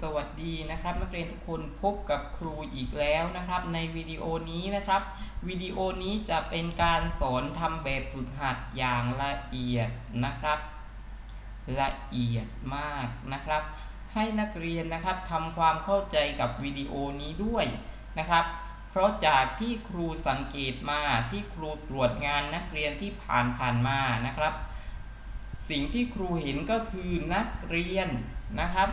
สวัสดีนะครับ นักเรียนทุกคนพบกับครูอีกแล้วนะครับ ในวิดีโอนี้นะครับวิดีโอนี้จะเป็นการสอนทำแบบฝึกหัดอย่างละเอียดนะครับ ละเอียดมากนะครับ ให้นักเรียนนะครับทำความเข้าใจกับวิดีโอนี้ด้วยนะครับ เพราะจากที่ครูสังเกตมาที่ครูตรวจงานนักเรียนที่ผ่านผ่านมานะครับ สิ่งที่ครูเห็นก็คือนักเรียนนะครับ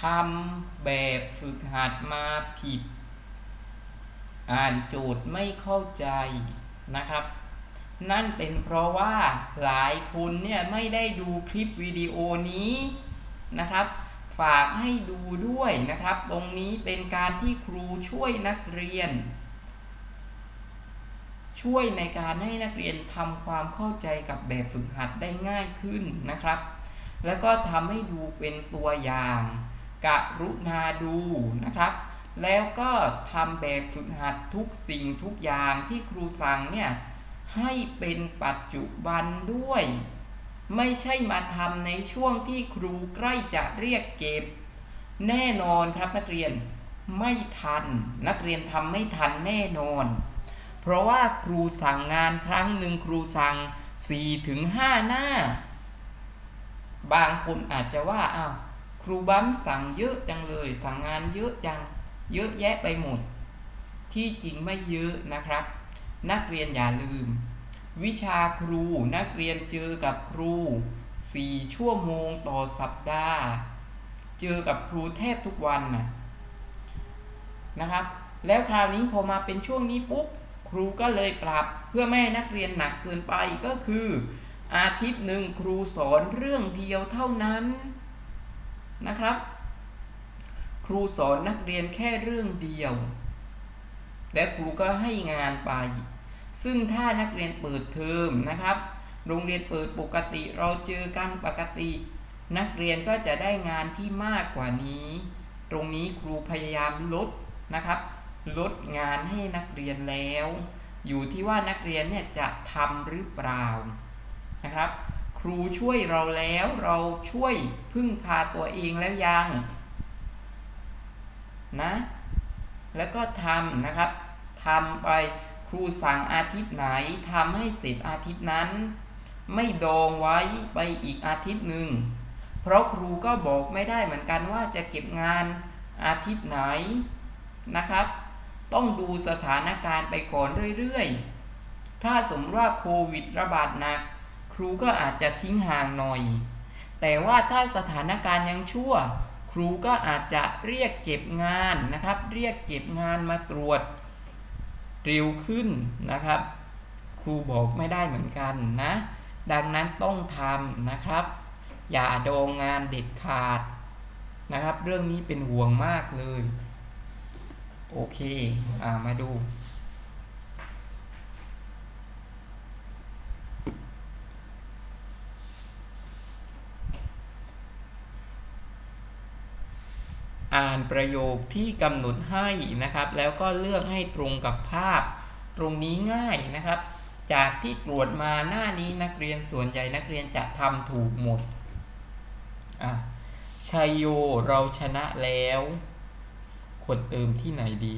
ทำแบบฝึกหัดมาผิด อ่านโจทย์ไม่เข้าใจนะครับ นั่นเป็นเพราะว่าหลายคนเนี่ยไม่ได้ดูคลิปวิดีโอนี้นะครับ ฝากให้ดูด้วยนะครับ ตรงนี้เป็นการที่ครูช่วยนักเรียน ช่วยในการให้นักเรียนทำความเข้าใจกับแบบฝึกหัดได้ง่ายขึ้นนะครับ แล้วก็ทำให้ดูเป็นตัวอย่าง กรุณาดูนะครับ แล้วก็ทำแบบฝึกหัดทุกสิ่งทุกอย่างที่ครูสั่งเนี่ยให้เป็นปัจจุบันด้วย ไม่ใช่มาทำในช่วงที่ครูใกล้จะเรียกเก็บ แน่นอนครับนักเรียนไม่ทัน นักเรียนทำไม่ทันแน่นอน เพราะว่าครูสั่งงานครั้งหนึ่งครูสั่ง4ถึง5หน้า บางคนอาจจะว่าอ้าว รูบั๊มสั่งเยอะจังเลย สั่งงานเยอะจังเยอะแยะไปหมด ที่จริงไม่เยอะนะครับ นักเรียนอย่าลืม วิชาครูนักเรียนเจอกับครู 4 ชั่วโมงต่อสัปดาห์ เจอกับครูแทบทุกวันนะนะครับ แล้วคราวนี้พอมาเป็นช่วงนี้ปุ๊บครูก็เลยปรับเพื่อไม่ให้นักเรียนหนักเกินไปก็คือ อาทิตย์หนึ่งครูสอนเรื่องเดียวเท่านั้น นะครับ ครูสอนนักเรียนแค่เรื่องเดียว และครูก็ให้งานไป ซึ่งถ้านักเรียนเปิดเทอมนะครับ โรงเรียนเปิดปกติเราเจอกันปกติ นักเรียนก็จะได้งานที่มากกว่านี้ ตรงนี้ครูพยายามลดนะครับ ลดงานให้นักเรียนแล้ว อยู่ที่ว่านักเรียนเนี่ยจะทำหรือเปล่านะครับ ครูช่วยเราแล้วเราช่วยพึ่งพาตัวเองแล้วยังนะแล้วก็ทำนะครับทำไปครูสั่งอาทิตย์ไหนทำให้เสร็จอาทิตย์นั้น ไม่ดองไว้ไปอีกอาทิตย์หนึ่งเพราะครูก็บอกไม่ได้เหมือนกันว่าจะเก็บงานอาทิตย์ไหนนะครับ ต้องดูสถานการณ์ไปก่อนเรื่อยๆ ถ้าสมมติว่าโควิดระบาดหนัก รูก็อาจจะทิ้งห่างหน่อย แต่ว่าถ้าสถานการณ์ยังชั่ว ครูก็อาจจะเรียกเก็บงานนะครับ เรียกเก็บงานมาตรวจเร็วขึ้นนะครับ ครูบอกไม่ได้เหมือนกันนะ ดังนั้นต้องทำนะครับ อย่าดองงานเด็ดขาดนะครับ เรื่องนี้เป็นห่วงมากเลย โอเค อ่า มาดู อ่านประโยคที่กำหนดให้นะครับ แล้วก็เลือกให้ตรงกับภาพตรงนี้ง่ายนะครับ จากที่ตรวจมาหน้านี้นักเรียนส่วนใหญ่นักเรียนจะทำถูกหมดอะชัยโยเราชนะแล้วควรเติมที่ไหนดี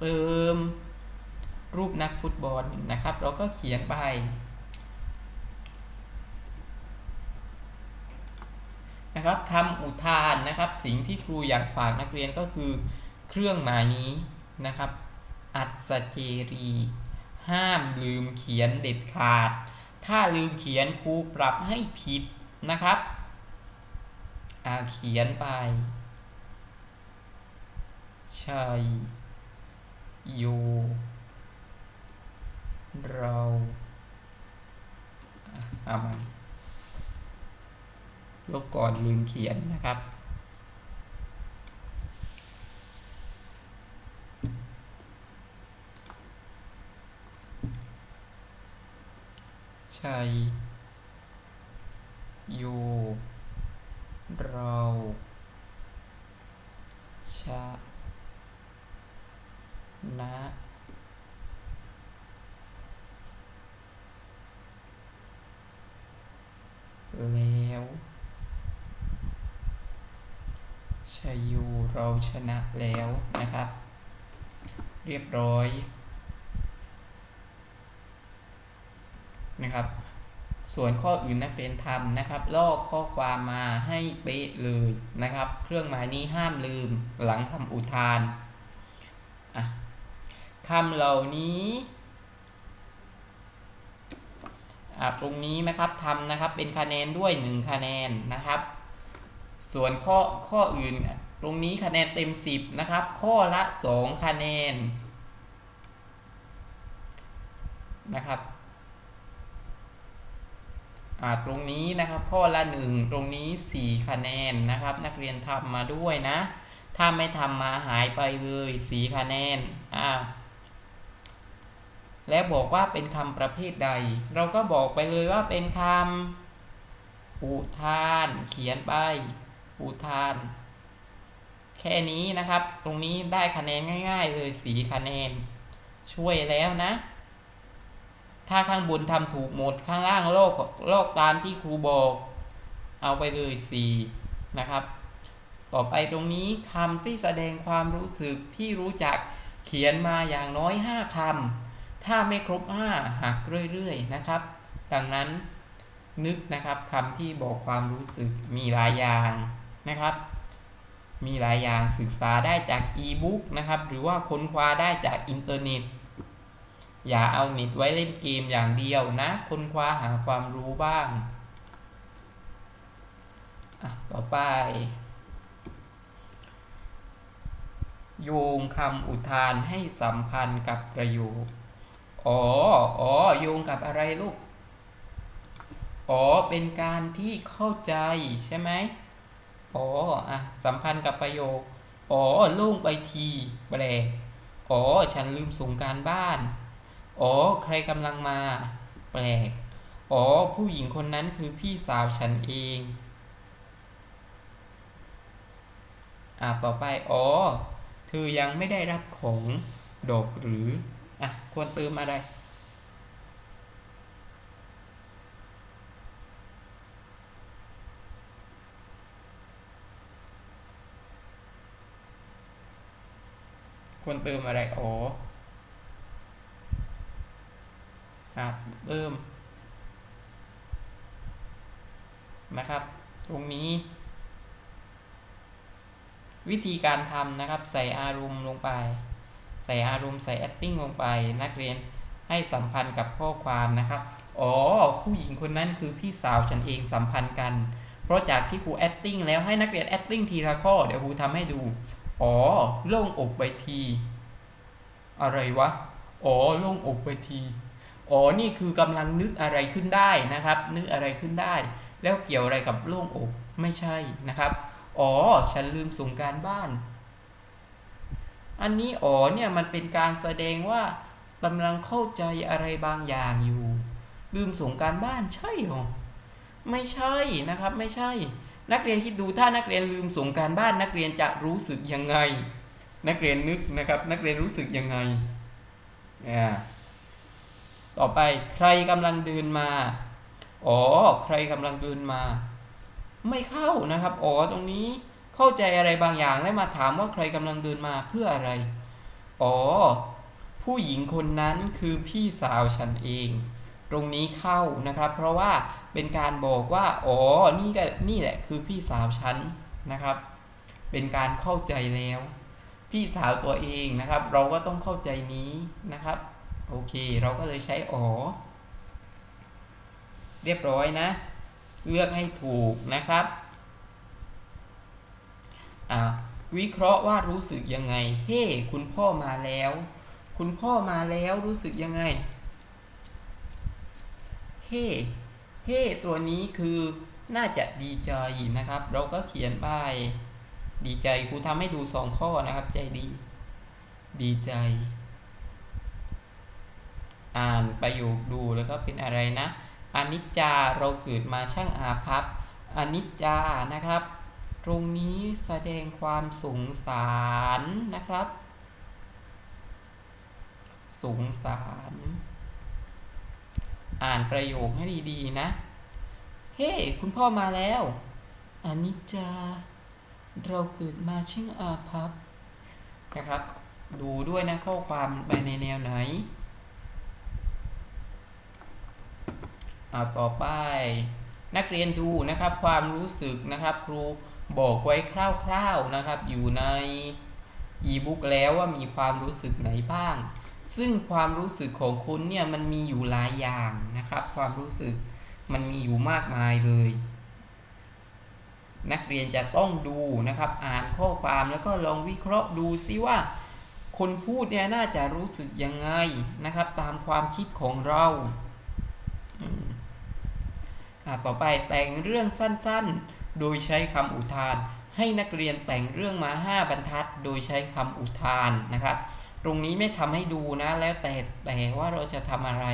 เติมรูปนักฟุตบอลนะครับ เราก็เขียนไป นะครับคำอุทานนะครับ สิ่งที่ครูอยากฝากนักเรียนก็คือ เครื่องหมายนี้นะครับ อัศเจรี ห้ามลืมเขียนเด็ดขาด ถ้าลืมเขียนครูปรับให้ผิดนะครับอาเขียนไป ชัยโย เราอะเอามา ลบก่อนลืมเขียนนะครับ ชัยโยเราชนะแล้ว ชัยยูเราชนะแล้วนะครับ เรียบร้อยนะครับ ส่วนข้ออื่นนักเรียนทำนะครับ ลอกข้อความมาให้เป๊ะเลยนะครับ เครื่องหมายนี้ห้ามลืมหลังคำอุทานอะคำเหล่านี้อะตรงนี้นะครับทำนะครับเป็นคะแนนด้วย 1 คะแนนนะครับ ส่วนข้อข้ออื่น ตรงนี้คะแนนเต็ม 10 นะครับ ข้อละ 2 คะแนนนะครับตรงนี้นะครับข้อละ 1 ตรงนี้ 4 คะแนนนะครับ นักเรียนทำมาด้วยนะ ถ้าไม่ทำมาหายไปเลย4คะแนนอ่าและบอกว่าเป็นคำประเภทใด เราก็บอกไปเลยว่าเป็นคำอุทานเขียนไป อุทาน แค่นี้นะครับ ตรงนี้ได้คะแนนง่าย ๆ เลยสีคะแนน ช่วยแล้วนะ ถ้าข้างบนทำถูกหมดข้างล่างโลอกลกตามที่ครูบอก เอาไปเลยสีนะครับ ต่อไปตรงนี้คำที่แสดงความรู้สึกที่รู้จักเขียนมาอย่างน้อย 5คำถ้าไม่ครบ 5 หักเรื่อยๆนะครับ ดังนั้นนึกนะครับคำที่บอกความรู้สึกมีหลายอย่าง นะครับ มีหลายอย่างศึกษาได้จากอีบุ๊กนะครับ หรือว่าค้นคว้าได้จากอินเทอร์เน็ต อย่าเอาเน็ตไว้เล่นเกมอย่างเดียวนะ ค้นคว้าหาความรู้บ้างต่อไป โยงคำอุทานให้สัมพันธ์กับประโยค อ๋อ อ๋อ โยงกับอะไรลูก อ๋อ เป็นการที่เข้าใจใช่ไหม อ๋ออะสัมพันธ์กับประโยค อ๋อโล่งไปทีแปลกอ๋อฉันลืมส่งการบ้าน อ๋อใครกำลังมา แปลก อ๋อผู้หญิงคนนั้นคือพี่สาวฉันเอง อะต่อไป อ๋อ เธอยังไม่ได้รับของดอกหรือ อะ ควรเติมอะไร ควรเติมอะไรอ๋ออะเติมนะครับ ตรงนี้ วิธีการทำนะครับ ใส่อารมณ์ลงไป ใส่อารมณ์ใส่ acting ลงไป นักเรียนให้สัมพันธ์กับข้อความนะครับ อ๋อ ผู้หญิงคนนั้นคือพี่สาวฉันเองสัมพันธ์กัน เพราะจากที่ครู acting แล้วให้นักเรียน acting ทีละข้อ เดี๋ยวครูทำให้ดู อ๋อโล่งอกไปที อะไรวะ อ๋อโล่งอกไปที อ๋อนี่คือกำลังนึกอะไรขึ้นได้นะครับ นึกอะไรขึ้นได้ แล้วเกี่ยวอะไรกับโล่งอกไม่ใช่นะครับ อ๋อฉันลืมส่งการบ้าน อันนี้อ๋อเนี่ยมันเป็นการแสดงว่ากำลังเข้าใจอะไรบางอย่างอยู่ ลืมส่งการบ้านใช่หรอไม่ใช่นะครับ ไม่ใช่ นักเรียนคิดดูถ้านักเรียนลืมส่งการบ้านนักเรียนจะรู้สึกยังไง นักเรียนนึกนะครับ นักเรียนรู้สึกยังไงอ่าต่อไปใครกำลังเดินมา อ๋อ ใครกำลังเดินมา ไม่เข้านะครับ อ๋อ ตรงนี้เข้าใจอะไรบางอย่างแล้วมาถามว่าใครกำลังเดินมาเพื่ออะไร อ๋อ ผู้หญิงคนนั้นคือพี่สาวฉันเอง ตรงนี้เข้านะครับ เพราะว่าเป็นการบอกว่าอ๋อนี่ก็นี่แหละคือพี่สาวฉันนะครับ เป็นการเข้าใจแล้ว พี่สาวตัวเองนะครับ เราก็ต้องเข้าใจนี้นะครับโอเค เราก็เลยใช้อ๋อเรียบร้อยนะ เลือกให้ถูกนะครับวิเคราะห์ว่ารู้สึกยังไง เฮ้คุณพ่อมาแล้ว คุณพ่อมาแล้วรู้สึกยังไง เฮ้เฮ้ตัวนี้คือน่าจะดีใจนะครับ เราก็เขียนไปดีใจครูทำให้ดูสองข้อนะครับ ใจดี ดีใจ อ่านประโยคดูแล้วก็เป็นอะไรนะอนิจจาเราเกิดมาช่างอาภัพอนิจจานะครับ ตรงนี้แสดงความสงสารนะครับ สงสาร อ่านประโยคให้ดีๆนะ เฮ้คุณพ่อมาแล้วอนิจจา เราเกิดมาชื่ออาภัพนะครับ ดูด้วยนะข้อความไปในแนวไหนอาต่อไป นักเรียนดูนะครับความรู้สึกนะครับ ครูบอกไว้คร่าวๆนะครับ อยู่ในอีบุ๊กแล้วว่ามีความรู้สึกไหนบ้าง ซึ่งความรู้สึกของคุณเนี่ยมันมีอยู่หลายอย่างนะครับ ความรู้สึกมันมีอยู่มากมายเลย นักเรียนจะต้องดูนะครับ อ่านข้อความแล้วก็ลองวิเคราะห์ดูซิว่า คนพูดเนี่ยน่าจะรู้สึกยังไงนะครับ ตามความคิดของเราอ่าต่อไปแต่งเรื่องสั้นๆ โดยใช้คำอุทาน ให้นักเรียนแต่งเรื่องมา 5 บรรทัด โดยใช้คำอุทานนะครับ ตรงนี้ไม่ทำให้ดูนะ แล้วแต่แต่ว่าเราจะทำอะไร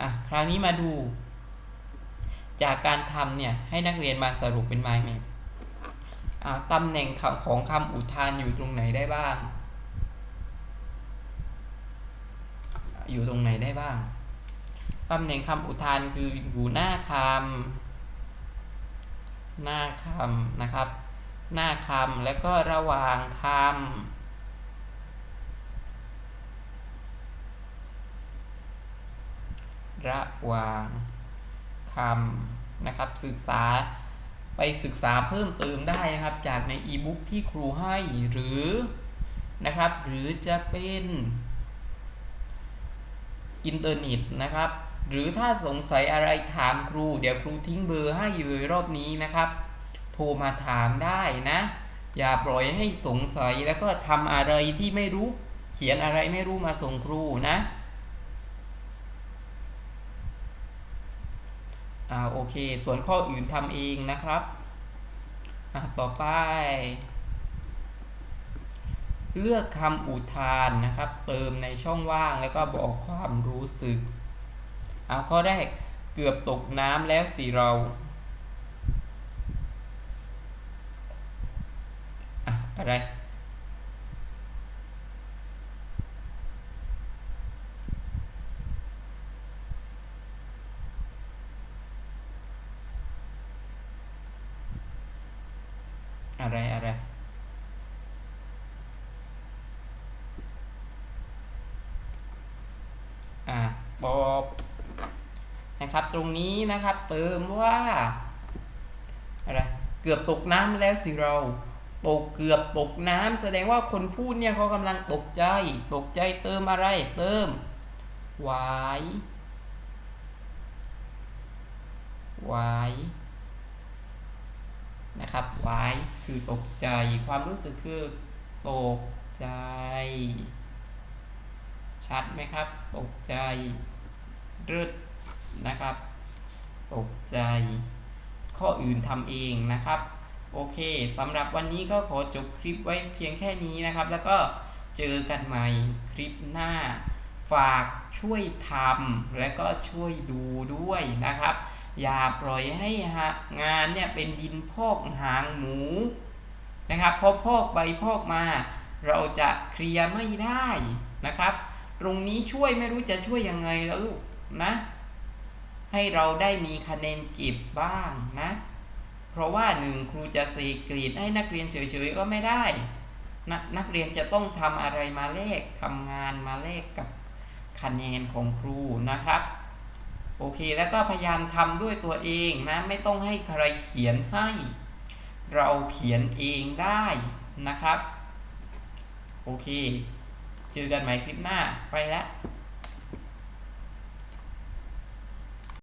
อะ คราวนี้มาดู จากการทำเนี่ย ให้นักเรียนมาสรุปเป็น mind map อ่าตำแหน่งคำของคำอุทานอยู่ตรงไหนได้บ้าง อยู่ตรงไหนได้บ้างตำแหน่งคำอุทานคืออยู่หน้าคำหน้าคำนะครับ หน้าคำแล้วก็ระหว่างคำ ระหว่างคำนะครับศึกษาไปศึกษาเพิ่มเติมได้นะครับ จากในอีบุ๊กที่ครูให้หรือนะครับหรือจะเป็นอินเทอร์เน็ตนะครับ หรือถ้าสงสัยอะไรถามครู เดี๋ยวครูทิ้งเบอร์ให้เลยรอบนี้นะครับ โทรมาถามได้นะ อย่าปล่อยให้สงสัยแล้วก็ทำอะไรที่ไม่รู้ เขียนอะไรไม่รู้มาส่งครูนะ อ่าโอเค ส่วนข้ออื่นทำเองนะครับอ่าต่อไป เลือกคำอุทานนะครับ เติมในช่องว่างแล้วก็บอกความรู้สึกเอาข้อแรกเกือบตกน้ำแล้วสิเราอะอะไรอะไร อ่าบอบนะครับ ตรงนี้นะครับเติมว่าอะไรเกือบตกน้ำแล้วสิเรา ตกเกือบตกน้ำแสดงว่าคนพูดเนี่ยเขากำลังตกใจ ตกใจเติมอะไร เติมหวายหวายนะครับหวายคือตกใจ ความรู้สึกคือตกใจ ชัดไหมครับ ตกใจรึดนะครับ ตกใจ ข้ออื่นทำเองนะครับ โอเคสำหรับวันนี้ก็ขอจบคลิปไว้เพียงแค่นี้นะครับ แล้วก็เจอกันใหม่คลิปหน้า ฝากช่วยทำและก็ช่วยดูด้วยนะครับ อย่าปล่อยให้งานเนี่ยเป็นดินพอกหางหมูนะครับพอพอกไปพอกมา เราจะเคลียร์ไม่ได้นะครับ ตรงนี้ช่วยไม่รู้จะช่วยยังไงแล้วนะ ให้เราได้มีคะแนนเก็บบ้างนะ เพราะว่าหนึ่งครูจะสีกรีดให้นักเรียนเฉยๆก็ไม่ได้นะนักเรียนจะต้องทำอะไรมาแลกทำงานมาแลกกับคะแนนของครูนะครับ โอเคแล้วก็พยายามทำด้วยตัวเองนะ ไม่ต้องให้ใครเขียนให้ เราเขียนเองได้นะครับ โอเค เจอกันใหม่คลิปหน้า ไปแล้ว